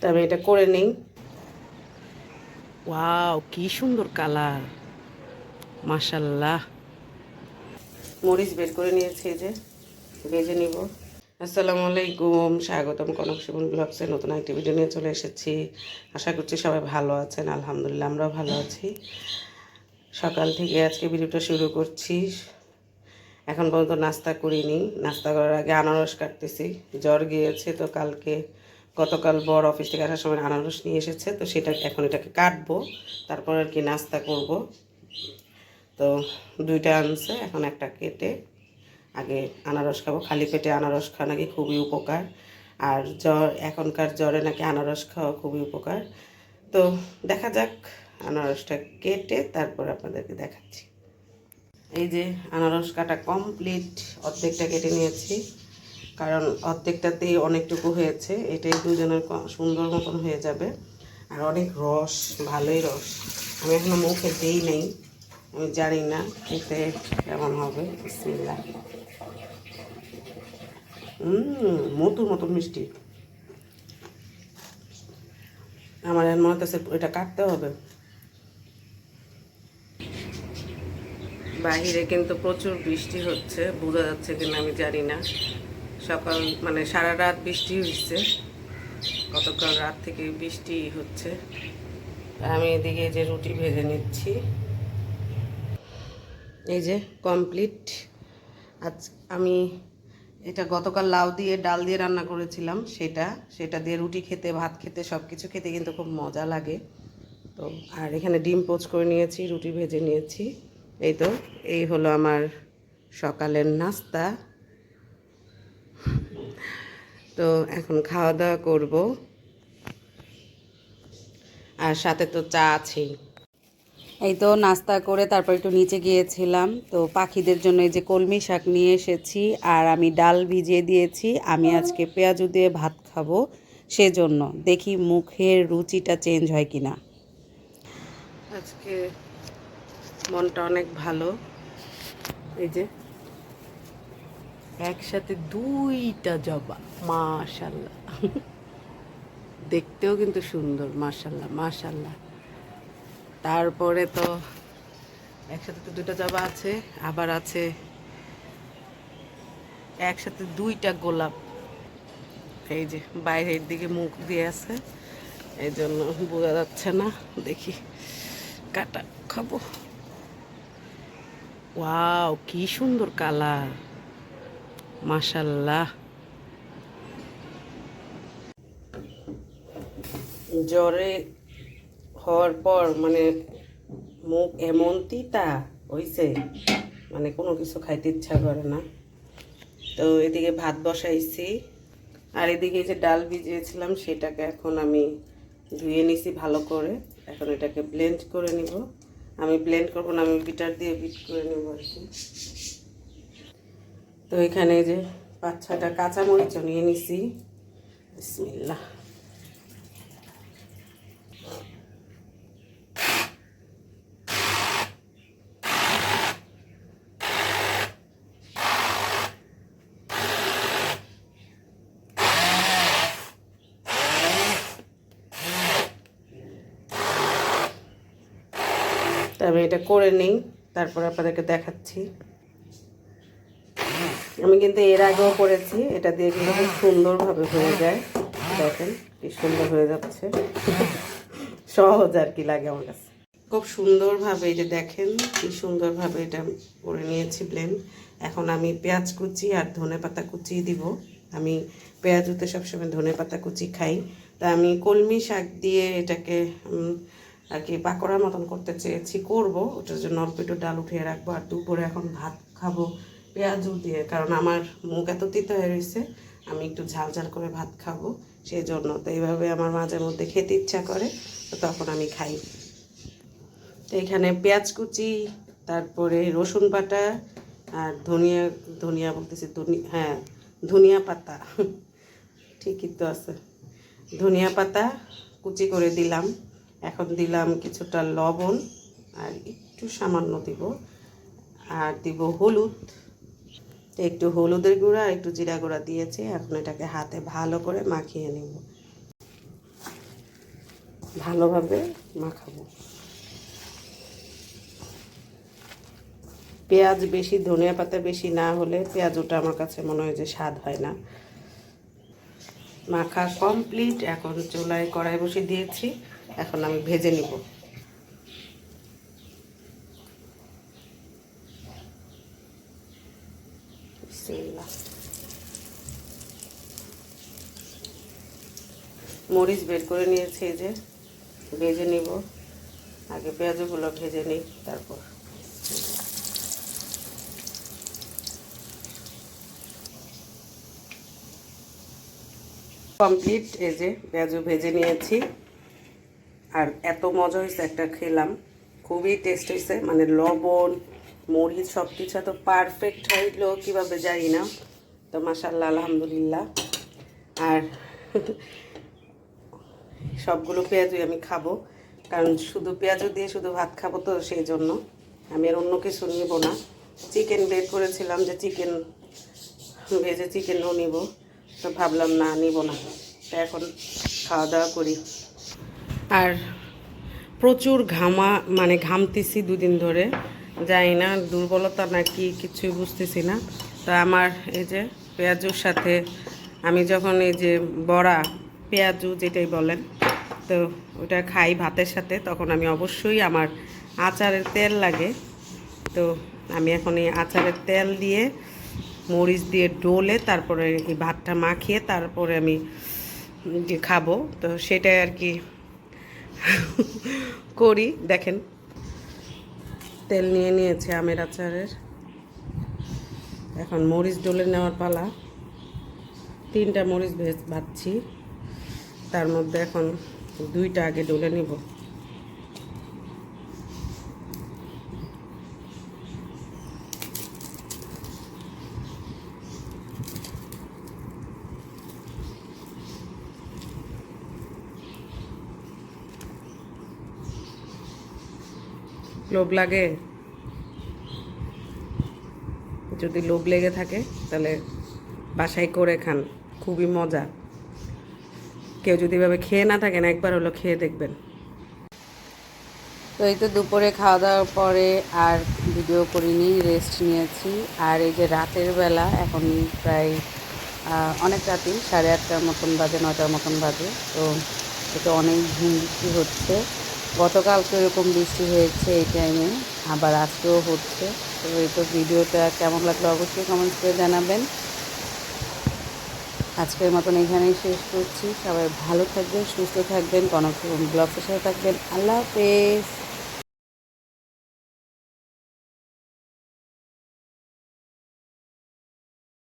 তা আমি এটা করে নিই। ওয়াও কি সুন্দর কালার। মাশাল্লাহ মরিচ বের করে নিয়েছি যে ভেজে নিব। আসসালামু আলাইকুম স্বাগতম কনক শিবন ব্লগসে নতুন একটি ভিডিও নিয়ে চলে এসেছি। আশা করছি সবাই ভালো আছেন আলহামদুলিল্লাহ আমরাও ভালো আছি। সকাল থেকে আজকে ভিডিওটা শুরু করছি। এখন পর্যন্ত নাস্তা করিনি। নাস্তা করার আগে আনারস কাটতেছি। জ্বর গিয়েছে তো কালকে গতকাল বড় অফিস থেকে আসার সময় আনারস নিয়ে এসেছে, তো সেটা এখন এটাকে কাটবো, তারপর আর কি নাস্তা করব। তো দুইটা আনছে, এখন একটা কেটে আগে আনারস খাব। খালি পেটে আনারস খাওয়া নাকি খুবই উপকার, আর জ্বর, এখনকার জ্বরে নাকি আনারস খাওয়া খুবই উপকার। তো দেখা যাক, আনারসটা কেটে তারপর আপনাদেরকে দেখাচ্ছি। এই যে আনারস কাটা কমপ্লিট অর্ধেকটা কেটে নিয়েছি। কারণ অর্ধেকটাতেই অনেকটুকু হয়েছে, এটাই দুজনের সুন্দর মতন হয়ে যাবে। আর অনেক রস, ভালোই রস। আমি এখনও মুখে দিই নেই, আমি জানি না খেতে কেমন হবে, বিসমিল্লাহ। হুম মতুর মতন মিষ্টি। আমার এর মনে হচ্ছে এটা কাটতে হবে। বাহিরে কিন্তু প্রচুর বৃষ্টি হচ্ছে, বোঝা যাচ্ছে কিনা আমি জানি না। সকাল মানে সারা রাত বৃষ্টি হচ্ছে গতকাল রাত থেকে বৃষ্টি হচ্ছে। আমি এদিকে যে রুটি ভেজে নিচ্ছি। এই যে কমপ্লিট আজ আমি এটা গতকাল লাউ দিয়ে, ডাল দিয়ে রান্না করেছিলাম সেটা। সেটা দিয়ে রুটি খেতে, ভাত খেতে সব কিছু খেতে কিন্তু খুব মজা লাগে। তো আর এখানে ডিম পোচ করে নিয়েছি, রুটি ভেজে নিয়েছি। এই তো, এই হলো আমার সকালের নাস্তা। তো এখন খাওয়া দাওয়া করব। আর সাথে তো চা আছেই। এই তো নাস্তা করে তারপর একটু নিচে গিয়েছিলাম। তো পাখিদের জন্য এই যে কলমি শাক নিয়ে এসেছি আর আমি ডাল ভিজিয়ে দিয়েছি। আমি আজকে পেঁয়াজু দিয়ে ভাত খাব। সেজন্য দেখি মুখের রুচিটা চেঞ্জ হয় কিনা। আজকে মনটা অনেক ভালো। এই যে একসাথে দুইটা জবা। মাশাল্লাহ দেখতেও কিন্তু সুন্দর মাশাল্লাহ মাশাল্লাহ তারপরে তো একসাথে তো দুইটা জবা আছে, আবার আছে একসাথে দুইটা গোলাপ। এই যে বাইরের দিকে মুখ দিয়ে আছে এই জন্য বোঝা যাচ্ছে না। দেখি কাটা খাব। ওয়াও, কি সুন্দর কালার। মাশাল্লাহ জ্বরে হওয়ার পর মানে মুখ এমন তিতা হইছে মানে কোনো কিছু খাইতে ইচ্ছা করে না। তো এদিকে ভাত বসাইছি, আর এদিকে যে ডাল ভিজিয়েছিলাম, সেটাকে এখন আমি ধুয়ে নিছি ভালো করে। এখন এটাকে ব্লেন্ড করে নিব। আমি ব্লেন্ড করব না, আমি বিটার দিয়ে বিট করে নেব আর কি। তো এখানে যে পাঁচ ছয়টা কাঁচামরিচও নিয়ে নিছি। বিসমিল্লাহ। তা আমি এটা করে নিই, তারপর আপনাদেরকে দেখাচ্ছি। আমি কিন্তু এর আগেও করেছি। এটা দিয়ে কিন্তু খুব সুন্দরভাবে হয়ে যায়। দেখেন কি সুন্দর হয়ে যাচ্ছে। সহজ আর কি লাগে আমার কাছে। খুব সুন্দরভাবে যে দেখেন, কি সুন্দরভাবে এটা করে নিয়েছি ব্লেন্ড এখন আমি পেঁয়াজ কুচি আর ধনে পাতা কুচি দিব। আমি পেঁয়াজ উতে সবসময় ধনে পাতা কুচি খাই। তা আমি কলমি শাক দিয়ে এটাকে আর কি পাকোড়ার মতন করতে চেয়েছি, করব। ওটার জন্য অল্প একটু ডাল উঠিয়ে রাখব। আর দুপুরে এখন ভাত খাব। পেঁয়াজু দিয়ে, কারণ আমার মুখ এত তিতা হয়ে রয়েছে, আমি একটু ঝাল ঝাল করে ভাত খাব সেই জন্য তো এইভাবে আমার মাঝে মধ্যে খেতে ইচ্ছা করে, তো তখন আমি খাই। তো এখানে পেঁয়াজ কুচি, তারপরে রসুন বাটা, আর ধনিয়া ধনিয়া বলতেছি হ্যাঁ ধনিয়া পাতা। ঠিকই তো আছে। ধনিয়া পাতা কুচি করে দিলাম। এখন দিলাম কিছুটা লবণ, আর একটু সামান্য দিব। আর দিব হলুদ। একটু হলুদের গুঁড়া, একটু জিরা গুঁড়া দিয়েছি। এখন এটাকে হাতে ভালো করে মাখিয়ে নেব। ভালোভাবে মাখাবো। পেঁয়াজ বেশি, ধনিয়া পাতা বেশি না হলে পেঁয়াজ ওটা আমার কাছে মনে হয় যে স্বাদ হয় না। মাখা কমপ্লিট। এখন চুলায় কড়াই বসে দিয়েছি। এখন আমি ভেজে নিব। বিসমিল্লাহ। মরিচ বের করে নিয়েছি যে, ভেজে নিব। আগে পেঁয়াজগুলো ভেজে নিই, তারপর। কমপ্লিট, এই যে পেঁয়াজও ভেজে নিয়েছি। আর এত মজা হয়েছে একটা খেলাম। খুবই টেস্ট হয়েছে মানে লবণ মরিচ সব কিছু এত পারফেক্ট হইল, কীভাবে জানি না তো মাসাল্লাহ আলহামদুলিল্লাহ। আর সবগুলো পেঁয়াজই আমি খাব। কারণ শুধু পেঁয়াজও দিয়ে শুধু ভাত খাব তো সেই জন্য। আমি আর অন্য কিছু নিব না। চিকেন বের করেছিলাম যে চিকেন ভেজে চিকেনও নিব। তো ভাবলাম, না, নিব না। তো এখন খাওয়া দাওয়া করি। আর প্রচুর ঘামা মানে ঘামতেছি দুদিন ধরে। জানি না, দুর্বলতা নাকি কিছুই বুঝতেছি না। তো আমার এই যে পেঁয়াজুর সাথে আমি যখন এই যে বড়া, পেঁয়াজু যেটাই বলেন, তো ওটা খাই ভাতের সাথে, তখন আমি অবশ্যই আমার আচারের তেল লাগে। তো আমি এখন এই আচারের তেল দিয়ে মরিচ দিয়ে ডোলে তারপরে এই ভাতটা মাখিয়ে তারপরে আমি খাব। তো সেটাই আর কি করি, দেখেন। তেল নিয়ে নিয়েছে আমের আচারের। এখন মরিচ ডলে নেওয়ার পালা। তিনটা মরিচ ভেজ ভাজছি। তার মধ্যে এখন দুইটা আগে ডলে নিব। লোভ লাগে? যদি লোভ লেগে থাকে, তাহলে বাসায় করে খান। খুবই মজা। কেউ যদি এভাবে খেয়ে না থাকেন, একবার হলো খেয়ে দেখবেন। তো এই তো দুপুরে খাওয়া দাওয়ার পরে আর ভিডিও করিনি, রেস্ট নিয়েছি। আর এই যে রাতের বেলা, এখন প্রায় অনেক রাতেই, সাড়ে আটটার মতন বাজে নটার মতন বাজে। তো এটা অনেক বৃষ্টি হচ্ছে। গতকালকে এরকম বৃষ্টি হয়েছে এই টাইমে আবার আজকেও হচ্ছে। তো এই তো ভিডিওটা কেমন লাগল অবশ্যই কমেন্টস করে জানাবেন। আজকের মতন এখানেই শেষ করছি। সবাই ভালো থাকবেন, সুস্থ থাকবেন, কনক ব্লগের সাথে থাকবেন। আল্লাহ হাফেজ।